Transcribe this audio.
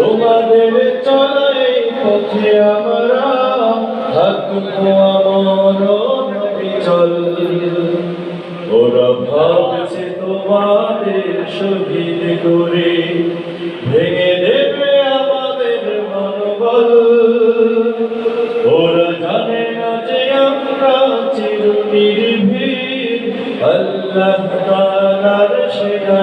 তোমাদের চলাই পথে আমরা থাকব আমার বিচল ওরা ভাবছে তোমাদের শহীদ করে ভেঙে দেবে আমাদের মনোবল। ওরা জানে না যে আমরা চির নির্ভীর আল্লাহ তাআলার সেরা